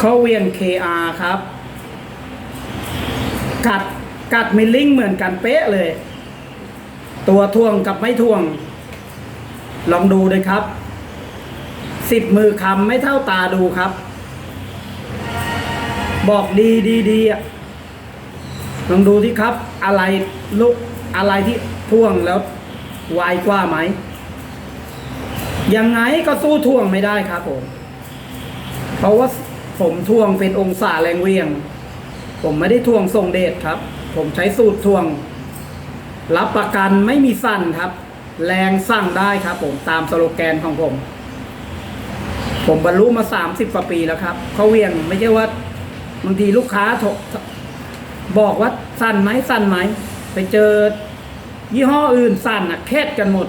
เขาเวียง KR ครับ กัดกัดมิลลิงเหมือนกันเป๊ะเลย ตัวท่วงกับไม่ท่วง ลองดูเลยครับ สิบมือคำไม่เท่าตาดูครับ บอกดีดีดีอะลองดูที่ครับ อะไรลุกอะไรที่ท่วงแล้วไวกว่าไหม ยังไงก็สู้ท่วงไม่ได้ครับผม เพราะว่า ผมท่วงเป็นองศาแรงเวียง ผมไม่ได้ท่วงทรงเดชครับ ผมใช้สูตรท่วง รับประกันไม่มีสั่นครับ แรงสั่งได้ครับ ผมตามสโลแกนของผม ผมบรรลุมาสามสิบกว่าปีแล้วครับเขาเวียงไม่ใช่ว่าบางทีลูกค้าบอกว่าสั่นไหมสั่นไหมไปเจอ ยี่ห้ออื่นสั่นอะแคดกันหมด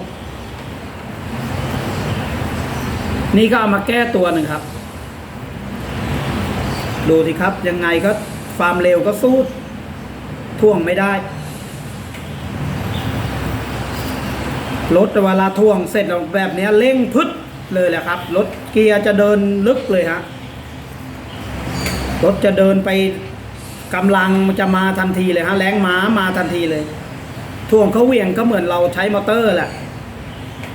นี่ก็เอามาแก้ตัวหนึ่งครับ ดูสิครับ ยังไงก็ความเร็วก็สู้ท่วงไม่ได้ รถเวลาท่วงเสร็จแล้วแบบนี้เร่งพึดเลยแหละครับ รถเกียร์จะเดินลึกเลยฮะ รถจะเดินไปกำลังจะมาทันทีเลยฮะแรงม้ามาทันทีเลย ท่วงเขาเวียงก็เหมือนเราใช้มอเตอร์แหละ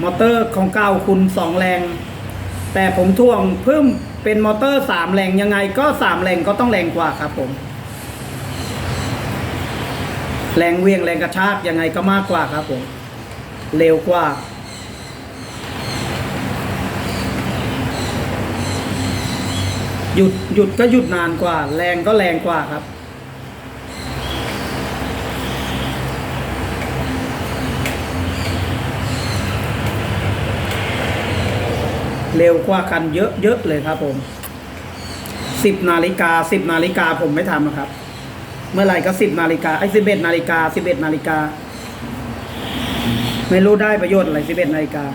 มอเตอร์ของเก้าคุณสองแรง แต่ผมทวงเพิ่มเป็นมอเตอร์สามแรงยังไงก็สามแรงก็ต้องแรงกว่าครับผม แรงเวียงแรงกระชากยังไงก็มากกว่าครับผม เร็วกว่า หยุดหยุดก็หยุดนานกว่า แรงก็แรงกว่าครับ เร็วกว่ากันเยอะเยอะเลยครับผมสิบนาฬิกาสิบนาฬิกาผมไม่ทำนะครับ เมื่อไหร่ก็สิบนาฬิกาไอ้สิบเอ็ดนาฬิกาสิบเอ็ดนาฬิกาไม่รู้ได้ประโยชน์อะไรสิบเอ็ดนาฬิกา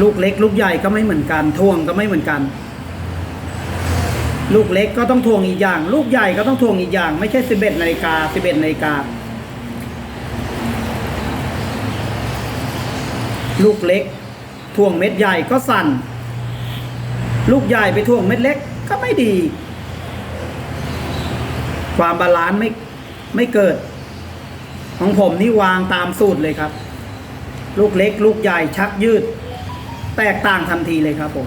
ลูกเล็ก ลูกใหญ่ก็ไม่เหมือนกันทวงก็ไม่เหมือนกัน ลูกเล็กก็ต้องทวงอีกอย่าง ลูกใหญ่ก็ต้องทวงอีกอย่าง ไม่ใช่สิบเอ็ดนาฬิกาสิบเอ็ดนาฬิกา ลูกเล็กท่วงเม็ดใหญ่ก็สั่น ลูกใหญ่ไปท่วงเม็ดเล็กก็ไม่ดี ความบาลานซ์ไม่ไม่เกิด ของผมนี่วางตามสูตรเลยครับ ลูกเล็ก ลูกใหญ่ชักยืด แตกต่างทันทีเลยครับผม